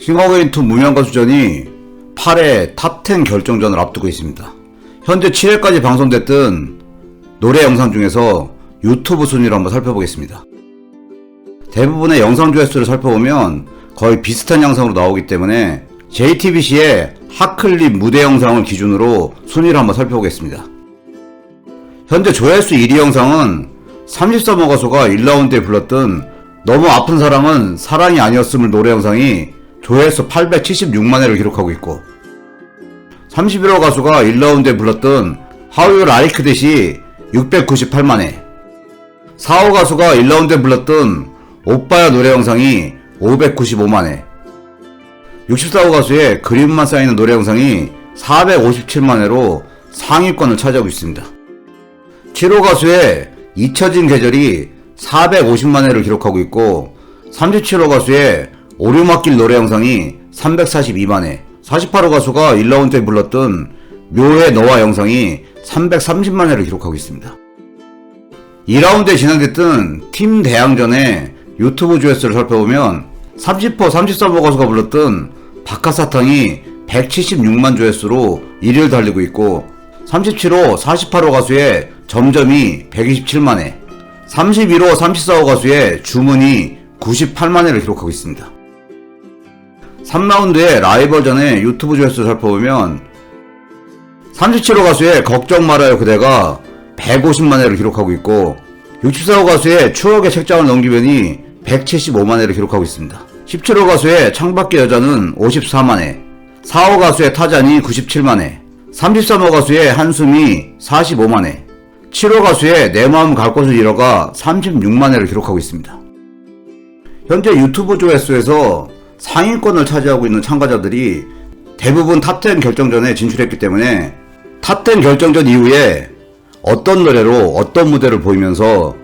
싱어게인2 무명가수전이 8회 탑10 결정전을 앞두고 있습니다. 현재 7회까지 방송됐던 노래 영상 중에서 유튜브 순위를 한번 살펴보겠습니다. 대부분의 영상 조회수를 살펴보면 거의 비슷한 양상으로 나오기 때문에 JTBC의 핫클립 무대 영상을 기준으로 순위를 한번 살펴보겠습니다. 현재 조회수 1위 영상은 33호 가수가 1라운드에 불렀던 너무 아픈 사랑은 사랑이 아니었음을 노래 영상이 조회수 876만 회를 기록하고 있고 31호 가수가 1라운드에 불렀던 How You Like That이 698만 회 4호 가수가 1라운드에 불렀던 오빠야 노래 영상이 595만 회 64호 가수의 그림만 쌓이는 노래 영상이 457만 회로 상위권을 차지하고 있습니다. 7호 가수의 잊혀진 계절이 450만 회를 기록하고 있고 37호 가수의 오르막길 노래 영상이 342만회 48호 가수가 1라운드에 불렀던 묘해 너와 영상이 330만회를 기록하고 있습니다. 2라운드에 진행됐던 팀 대항전의 유튜브 조회수를 살펴보면 30호 33호 가수가 불렀던 박하사탕이 176만 조회수로 1위를 달리고 있고 37호 48호 가수의 점점이 127만회 31호 34호 가수의 주문이 98만회를 기록하고 있습니다. 3라운드의 라이벌전의 유튜브 조회수를 살펴보면 37호 가수의 걱정 말아요 그대가 150만 회를 기록하고 있고 64호 가수의 추억의 책장을 넘기면이 175만 회를 기록하고 있습니다. 17호 가수의 창밖의 여자는 54만 회 4호 가수의 타잔이 97만 회 33호 가수의 한숨이 45만 회 7호 가수의 내 마음 갈 곳을 잃어가 36만 회를 기록하고 있습니다. 현재 유튜브 조회수에서 상위권을 차지하고 있는 참가자들이 대부분 탑10 결정전에 진출했기 때문에 탑10 결정전 이후에 어떤 노래로 어떤 무대를 보이면서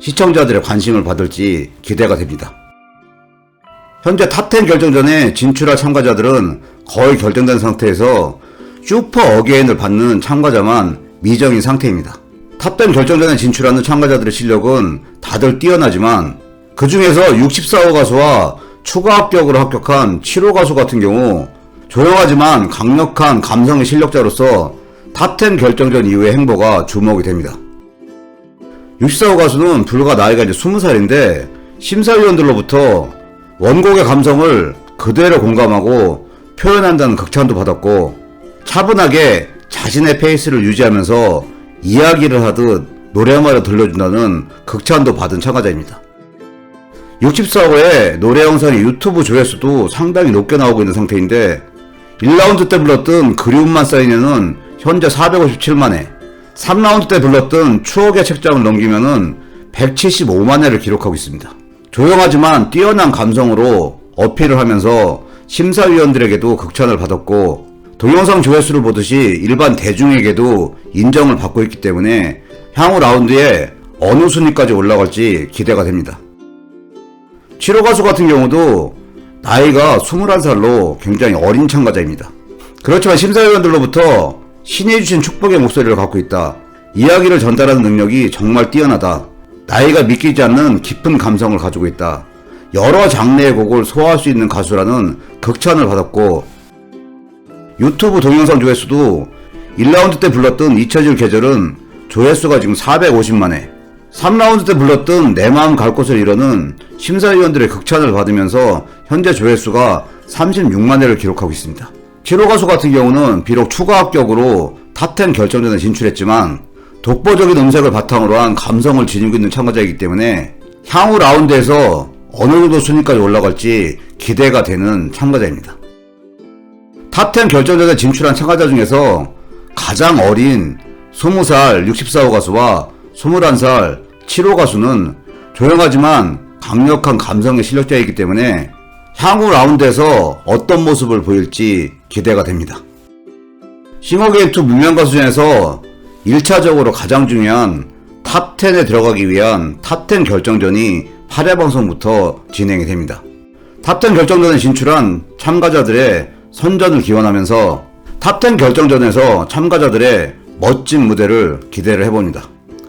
시청자들의 관심을 받을지 기대가 됩니다. 현재 탑10 결정전에 진출할 참가자들은 거의 결정된 상태에서 슈퍼 어게인을 받는 참가자만 미정인 상태입니다. 탑10 결정전에 진출하는 참가자들의 실력은 다들 뛰어나지만 그 중에서 64호 가수와 추가 합격으로 합격한 7호 가수 같은 경우 조용하지만 강력한 감성의 실력자로서 탑10 결정전 이후의 행보가 주목이 됩니다. 64호 가수는 불과 나이가 이제 20살인데 심사위원들로부터 원곡의 감성을 그대로 공감하고 표현한다는 극찬도 받았고 차분하게 자신의 페이스를 유지하면서 이야기를 하듯 노래마저 들려준다는 극찬도 받은 참가자입니다. 64호의 노래 영상의 유튜브 조회수도 상당히 높게 나오고 있는 상태인데 1라운드 때 불렀던 그리움만 쌓이면은 현재 457만회 3라운드 때 불렀던 추억의 책장을 넘기면은 175만회를 기록하고 있습니다. 조용하지만 뛰어난 감성으로 어필을 하면서 심사위원들에게도 극찬을 받았고 동영상 조회수를 보듯이 일반 대중에게도 인정을 받고 있기 때문에 향후 라운드에 어느 순위까지 올라갈지 기대가 됩니다. 7호 가수 같은 경우도 나이가 21살로 굉장히 어린 참가자입니다. 그렇지만 심사위원들로부터 신이 주신 축복의 목소리를 갖고 있다. 이야기를 전달하는 능력이 정말 뛰어나다. 나이가 믿기지 않는 깊은 감성을 가지고 있다. 여러 장르의 곡을 소화할 수 있는 가수라는 극찬을 받았고 유튜브 동영상 조회수도 1라운드 때 불렀던 잊혀질 계절은 조회수가 지금 450만회 3라운드 때 불렀던 내 마음 갈 곳을 잃어는 심사위원들의 극찬을 받으면서 현재 조회수가 36만 회를 기록하고 있습니다. 7호 가수 같은 경우는 비록 추가 합격으로 탑10 결정전에 진출했지만 독보적인 음색을 바탕으로 한 감성을 지니고 있는 참가자이기 때문에 향후 라운드에서 어느 정도 순위까지 올라갈지 기대가 되는 참가자입니다. 탑10 결정전에 진출한 참가자 중에서 가장 어린 20살 64호 가수와 21살 7호 가수는 조용하지만 강력한 감성의 실력자이기 때문에 향후 라운드에서 어떤 모습을 보일지 기대가 됩니다. 싱어게인2 무명 가수 중에서 1차적으로 가장 중요한 탑10에 들어가기 위한 탑10 결정전이 8회 방송부터 진행이 됩니다. 탑10 결정전에 진출한 참가자들의 선전을 기원하면서 탑10 결정전에서 참가자들의 멋진 무대를 기대를 해봅니다.